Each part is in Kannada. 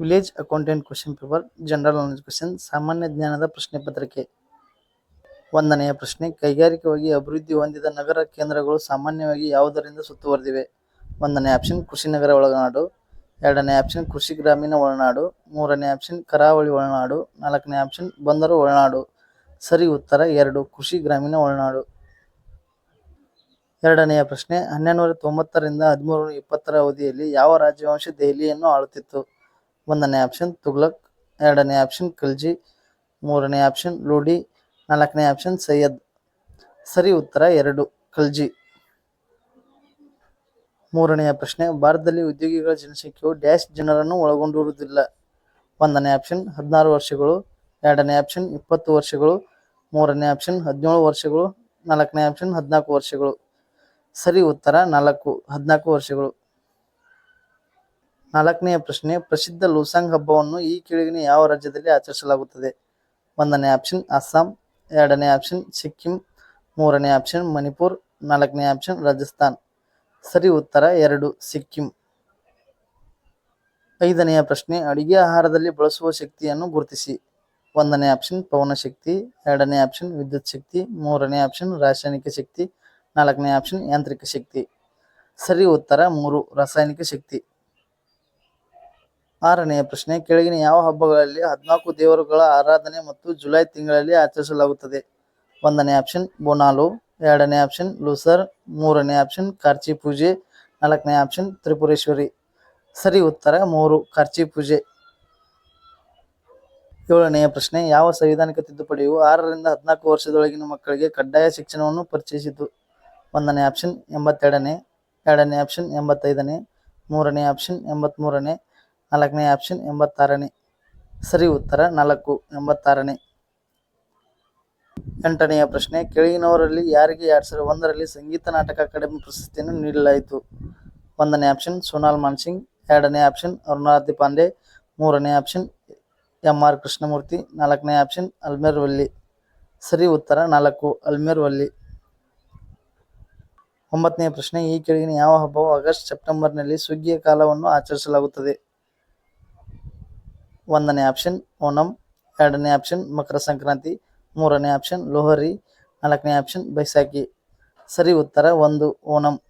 Village accountant question paper, general knowledge question, ಸಾಮಾನ್ಯ ಜ್ಞಾನದ ಪ್ರಶ್ನೆ ಪತ್ರಿಕೆ. ಒಂದನೆಯ ಪ್ರಶ್ನೆ, ಕೈಗಾರಿಕವಾಗಿ ಅಭಿವೃದ್ಧಿ ಹೊಂದಿದ ನಗರ ಕೇಂದ್ರಗಳು ಸಾಮಾನ್ಯವಾಗಿ ಯಾವುದರಿಂದ ಸುತ್ತುವರೆದಿವೆ? ಒಂದನೇ ಆಪ್ಷನ್ ಕೃಷಿನಗರ ಒಳನಾಡು. ಎರಡನೇ ಆಪ್ಷನ್, ಕೃಷಿ ಗ್ರಾಮೀಣ ಒಳನಾಡು. ಮೂರನೇ ಆಪ್ಷನ್, ಕರಾವಳಿ ಒಳನಾಡು. ನಾಲ್ಕನೇ ಆಪ್ಷನ್, ಬಂದರು ಒಳನಾಡು. ಸರಿ ಉತ್ತರ, ಎರಡು, ಕೃಷಿ ಗ್ರಾಮೀಣ ಒಳನಾಡು. ಎರಡನೆಯ ಪ್ರಶ್ನೆ, ಹನ್ನೆರಡುನೂರ ತೊಂಬತ್ತರಿಂದ ಹದಿಮೂರು ಇಪ್ಪತ್ತರ ಅವಧಿಯಲ್ಲಿ ಯಾವ ರಾಜವಂಶ ದೆಹಲಿಯನ್ನು ಆಳುತ್ತಿತ್ತು? ಒಂದನೇ ಆಪ್ಷನ್ ತುಗ್ಲಕ್, ಎರಡನೇ ಆಪ್ಷನ್ ಕಲ್ಜಿ, ಮೂರನೇ ಆಪ್ಷನ್ ಲೂಡಿ, ನಾಲ್ಕನೇ ಆಪ್ಷನ್ ಸೈಯದ್. ಸರಿ ಉತ್ತರ ಎರಡು, ಕಲ್ಜಿ. ಮೂರನೆಯ ಪ್ರಶ್ನೆ, ಭಾರತದಲ್ಲಿ ಉದ್ಯೋಗಿಗಳ ಜನಸಂಖ್ಯೆಯು ಡ್ಯಾಶ್ ಜನರನ್ನು ಒಳಗೊಂಡಿರುವುದಿಲ್ಲ. ಒಂದನೇ ಆಪ್ಷನ್ ಹದಿನಾರು ವರ್ಷಗಳು, ಎರಡನೇ ಆಪ್ಷನ್ ಇಪ್ಪತ್ತು ವರ್ಷಗಳು, ಮೂರನೇ ಆಪ್ಷನ್ ಹದಿನೇಳು ವರ್ಷಗಳು, ನಾಲ್ಕನೇ ಆಪ್ಷನ್ ಹದಿನಾಲ್ಕು ವರ್ಷಗಳು. ಸರಿ ಉತ್ತರ ನಾಲ್ಕು, ಹದಿನಾಲ್ಕು ವರ್ಷಗಳು. ನಾಲ್ಕನೆಯ ಪ್ರಶ್ನೆ, ಪ್ರಸಿದ್ಧ ಲೂಸಾಂಗ್ ಹಬ್ಬವನ್ನು ಈ ಕೆಳಗಿನ ಯಾವ ರಾಜ್ಯದಲ್ಲಿ ಆಚರಿಸಲಾಗುತ್ತದೆ? ಒಂದನೇ ಆಪ್ಷನ್, ಅಸ್ಸಾಂ, ಎರಡನೇ ಆಪ್ಷನ್, ಸಿಕ್ಕಿಂ, ಮೂರನೇ ಆಪ್ಷನ್, ಮಣಿಪುರ್, ನಾಲ್ಕನೇ ಆಪ್ಷನ್, ರಾಜಸ್ಥಾನ್. ಸರಿ, ಉತ್ತರ ಎರಡು, ಸಿಕ್ಕಿಂ. ಐದನೆಯ ಪ್ರಶ್ನೆ, ಅಡಿಗೆ ಆಹಾರದಲ್ಲಿ ಬಳಸುವ ಶಕ್ತಿಯನ್ನು ಗುರುತಿಸಿ. ಒಂದನೇ ಆಪ್ಷನ್ ಪವನ ಶಕ್ತಿ ಎರಡನೇ ಆಪ್ಷನ್, ವಿದ್ಯುತ್ ಶಕ್ತಿ, ಮೂರನೇ ಆಪ್ಷನ್, ರಾಸಾಯನಿಕ ಶಕ್ತಿ, ನಾಲ್ಕನೇ ಆಪ್ಷನ್, ಯಾಂತ್ರಿಕ ಶಕ್ತಿ. ಸರಿ, ಉತ್ತರ ಮೂರು, ರಾಸಾಯನಿಕ ಶಕ್ತಿ. ಆರನೆಯ ಪ್ರಶ್ನೆ, ಕೆಳಗಿನ ಯಾವ ಹಬ್ಬಗಳಲ್ಲಿ ಹದಿನಾಲ್ಕು ದೇವರುಗಳ ಆರಾಧನೆ ಮತ್ತು ಜುಲೈ ತಿಂಗಳಲ್ಲಿ ಆಚರಿಸಲಾಗುತ್ತದೆ? ಒಂದನೇ ಆಪ್ಷನ್ ಬೋನಾಲು. ಎರಡನೇ ಆಪ್ಷನ್ ಲೂಸರ್. ಮೂರನೇ ಆಪ್ಷನ್ ಕಾರ್ಚಿ ಪೂಜೆ. ನಾಲ್ಕನೇ ಆಪ್ಷನ್ ತ್ರಿಪುರೇಶ್ವರಿ. ಸರಿ, ಉತ್ತರ ಮೂರು, ಕಾರ್ಚಿ ಪೂಜೆ. ಏಳನೆಯ ಪ್ರಶ್ನೆ, ಯಾವ ಸಂವಿಧಾನಿಕ ತಿದ್ದುಪಡಿಯು ಆರರಿಂದ ಹದಿನಾಲ್ಕು ವರ್ಷದೊಳಗಿನ ಮಕ್ಕಳಿಗೆ ಕಡ್ಡಾಯ ಶಿಕ್ಷಣವನ್ನು ಪರಿಚಯಿಸಿತು? ಒಂದನೇ ಆಪ್ಷನ್ ಎಂಬತ್ತೆರಡನೇ. ಎರಡನೇ ಆಪ್ಷನ್ ಎಂಬತ್ತೈದನೇ. ಮೂರನೇ ಆಪ್ಷನ್ ಎಂಬತ್ಮೂರನೇ. ನಾಲ್ಕನೇ ಆಪ್ಷನ್ ಎಂಬತ್ತಾರನೇ. ಸರಿ ಉತ್ತರ ನಾಲ್ಕು, ಎಂಬತ್ತಾರನೇ. ಎಂಟನೆಯ ಪ್ರಶ್ನೆ, ಕೆಳಗಿನವರಲ್ಲಿ ಯಾರಿಗೆ ಎರಡ್ ಸಾವಿರದ ಒಂದರಲ್ಲಿ ಸಂಗೀತ ನಾಟಕ ಅಕಾಡೆಮಿ ಪ್ರಶಸ್ತಿಯನ್ನು ನೀಡಲಾಯಿತು? ಒಂದನೇ ಆಪ್ಷನ್ ಸೋನಾಲ್ ಮಾನ್ಸಿಂಗ್. ಎರಡನೇ ಆಪ್ಷನ್ ಅರುಣಾರ್ಧಿ ಪಾಂಡೆ. ಮೂರನೇ ಆಪ್ಷನ್ ಎಂ ಆರ್ ಕೃಷ್ಣಮೂರ್ತಿ. ನಾಲ್ಕನೇ ಆಪ್ಷನ್ ಅಲ್ಮೇರ್ ವಲ್ಲಿ. ಸರಿ ಉತ್ತರ ನಾಲ್ಕು, ಅಲ್ಮೇರ್ ವಲ್ಲಿ. ಒಂಬತ್ತನೇ ಪ್ರಶ್ನೆ, ಈ ಕೆಳಗಿನ ಯಾವ ಹಬ್ಬವು ಆಗಸ್ಟ್, ಸೆಪ್ಟೆಂಬರ್ನಲ್ಲಿ ಸುಗ್ಗಿಯ ಕಾಲವನ್ನು ಆಚರಿಸಲಾಗುತ್ತದೆ? ಒಂದನೇ ಆಪ್ಷನ್ ಓಣಂ. ಎರಡನೇ ಆಪ್ಷನ್ ಮಕರ ಸಂಕ್ರಾಂತಿ. ಮೂರನೇ ಆಪ್ಷನ್ ಲೋಹರಿ. ನಾಲ್ಕನೇ ಆಪ್ಷನ್ ಬೈಸಾಖಿ ಸರಿ ಉತ್ತರ ಒಂದು, ಓಣಂ.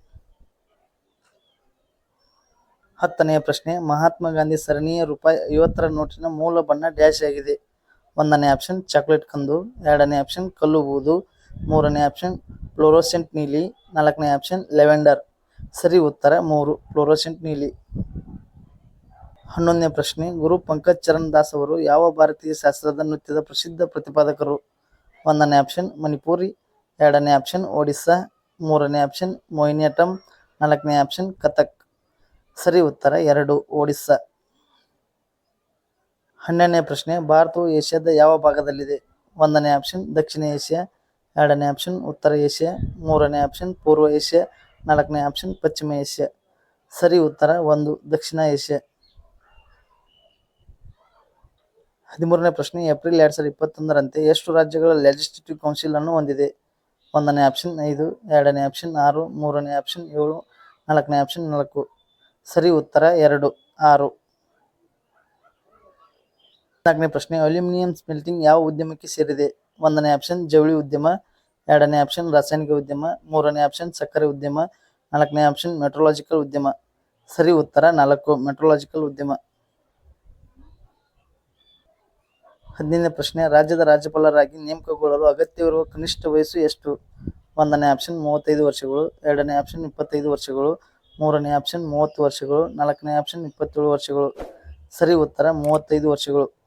ಹತ್ತನೆಯ ಪ್ರಶ್ನೆ, ಮಹಾತ್ಮ ಗಾಂಧಿ ಸರಣಿಯ ರೂಪಾಯಿ ಐವತ್ತರ ನೋಟಿನ ಮೂಲ ಬಣ್ಣ ಡ್ಯಾಶ್ ಆಗಿದೆ. ಒಂದನೇ ಆಪ್ಷನ್ ಚಾಕ್ಲೇಟ್ ಕಂದು. ಎರಡನೇ ಆಪ್ಷನ್ ಕಲ್ಲು ಬೂದು. ಮೂರನೇ ಆಪ್ಷನ್ ಫ್ಲೋರೋಸೆಂಟ್ ನೀಲಿ. ನಾಲ್ಕನೇ ಆಪ್ಷನ್ ಲೆವೆಂಡರ್ ಸರಿ ಉತ್ತರ ಮೂರು ಫ್ಲೋರೋಸೆಂಟ್ ನೀಲಿ. ಹನ್ನೊಂದನೇ ಪ್ರಶ್ನೆ, ಗುರು ಪಂಕಜ್ ಚರಣ್ ದಾಸ್ ಅವರು ಯಾವ ಭಾರತೀಯ ಶಾಸ್ತ್ರದ ನೃತ್ಯದ ಪ್ರಸಿದ್ಧ ಪ್ರತಿಪಾದಕರು? ಒಂದನೇ ಆಪ್ಷನ್, ಮಣಿಪುರಿ. ಎರಡನೇ ಆಪ್ಷನ್, ಒಡಿಸ್ಸಾ. ಮೂರನೇ ಆಪ್ಷನ್ ಮೋಹಿನಿಯಾಟಂ ನಾಲ್ಕನೇ ಆಪ್ಷನ್, ಕಥಕ್. ಸರಿ, ಉತ್ತರ ಎರಡು, ಒಡಿಸ್ಸಾ. ಹನ್ನೆರಡನೇ ಪ್ರಶ್ನೆ, ಭಾರತವು ಏಷ್ಯಾದ ಯಾವ ಭಾಗದಲ್ಲಿದೆ? ಒಂದನೇ ಆಪ್ಷನ್, ದಕ್ಷಿಣ ಏಷ್ಯಾ. ಎರಡನೇ ಆಪ್ಷನ್, ಉತ್ತರ ಏಷ್ಯಾ. ಮೂರನೇ ಆಪ್ಷನ್, ಪೂರ್ವ ಏಷ್ಯಾ. ನಾಲ್ಕನೇ ಆಪ್ಷನ್, ಪಶ್ಚಿಮ ಏಷ್ಯಾ. ಸರಿ, ಉತ್ತರ ಒಂದು, ದಕ್ಷಿಣ ಏಷ್ಯಾ. ಹದಿಮೂರನೇ ಪ್ರಶ್ನೆ, ಏಪ್ರಿಲ್ ಎರಡು ಸಾವಿರದ ಇಪ್ಪತ್ತೊಂದರಂತೆ ಎಷ್ಟು ರಾಜ್ಯಗಳ ಲೆಜಿಸ್ಲೇಟಿವ್ ಕೌನ್ಸಿಲ್ ಅನ್ನು ಹೊಂದಿದೆ? ಒಂದನೇ ಆಪ್ಷನ್ ಐದು, ಎರಡನೇ ಆಪ್ಷನ್ ಆರು, ಮೂರನೇ ಆಪ್ಷನ್ ಏಳು, ನಾಲ್ಕನೇ ಆಪ್ಷನ್ ನಾಲ್ಕು. ಸರಿ, ಉತ್ತರ ಎರಡು, ಆರು. ನಾಲ್ಕನೇ ಪ್ರಶ್ನೆ, ಅಲ್ಯೂಮಿನಿಯಂ ಸ್ಮೆಲ್ಟಿಂಗ್ ಯಾವ ಉದ್ಯಮಕ್ಕೆ ಸೇರಿದೆ? ಒಂದನೇ ಆಪ್ಷನ್ ಜವಳಿ ಉದ್ಯಮ, ಎರಡನೇ ಆಪ್ಷನ್ ರಾಸಾಯನಿಕ ಉದ್ಯಮ, ಮೂರನೇ ಆಪ್ಷನ್ ಸಕ್ಕರೆ ಉದ್ಯಮ, ನಾಲ್ಕನೇ ಆಪ್ಷನ್ ಮೆಟ್ರೋಲಾಜಿಕಲ್ ಉದ್ಯಮ. ಸರಿ, ಉತ್ತರ ನಾಲ್ಕು, ಮೆಟ್ರೋಲಾಜಿಕಲ್ ಉದ್ಯಮ. ಹದಿನೈದನೇ ಪ್ರಶ್ನೆ, ರಾಜ್ಯದ ರಾಜ್ಯಪಾಲರಾಗಿ ನೇಮಕಗೊಳ್ಳಲು ಅಗತ್ಯವಿರುವ ಕನಿಷ್ಠ ವಯಸ್ಸು ಎಷ್ಟು? ಒಂದನೇ ಆಪ್ಷನ್ ಮೂವತ್ತೈದು ವರ್ಷಗಳು, ಎರಡನೇ ಆಪ್ಷನ್ ಇಪ್ಪತ್ತೈದು ವರ್ಷಗಳು, ಮೂರನೇ ಆಪ್ಷನ್ ಮೂವತ್ತು ವರ್ಷಗಳು, ನಾಲ್ಕನೇ ಆಪ್ಷನ್ ಇಪ್ಪತ್ತೇಳು ವರ್ಷಗಳು. ಸರಿ, ಉತ್ತರ ಮೂವತ್ತೈದು ವರ್ಷಗಳು.